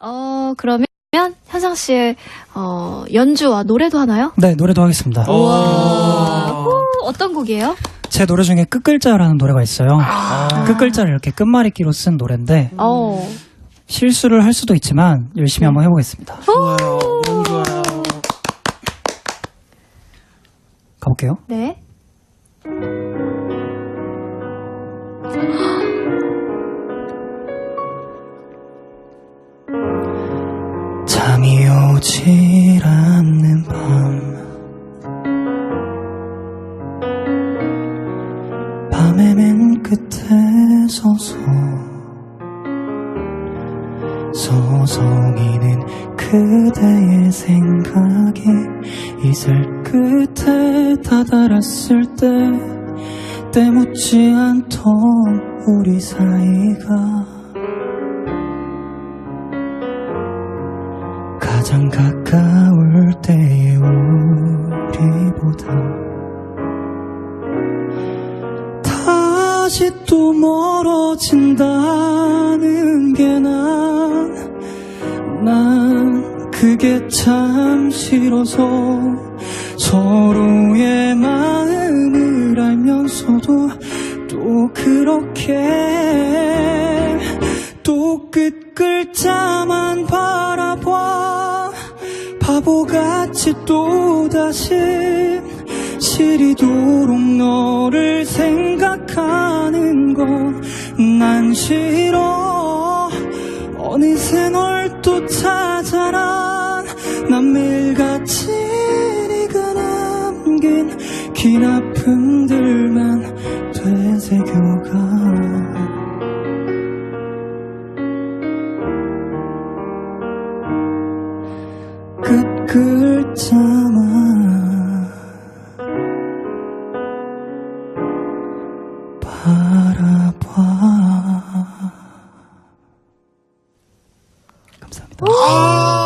어, 그러면 현상 씨의 어, 연주와 노래도 하나요? 네, 노래도 하겠습니다. 후, 어떤 곡이에요? 제 노래 중에 끝글자라는 노래가 있어요. 끝글자를 이렇게 끝말잇기로 쓴 노래인데 어. 실수를 할 수도 있지만 열심히 한번 해보겠습니다. 좋아요. 너무 좋아요. 가볼게요. 네. 잠이 오질 않는 밤. 밤의 맨 끝에 서서 서성이는 그대의 생각이 이슬 끝에 다다랐을 때 때묻지 않던 우리 사이가 가장 가까울 때의 우리보다 다시 또 멀어진다는 게 난, 난 그게 참 싫어서 서로의 마음을 알면서도 또 그렇게 또 끝글자만 바라봐 바보같이 또다시 시리도록 너를 생각하는 건 난 싫어. 어느새 널 또 찾아라 난 매일같이 네가 남긴 긴 아픔들만 되새겨가 글자만 바라봐. 감사합니다.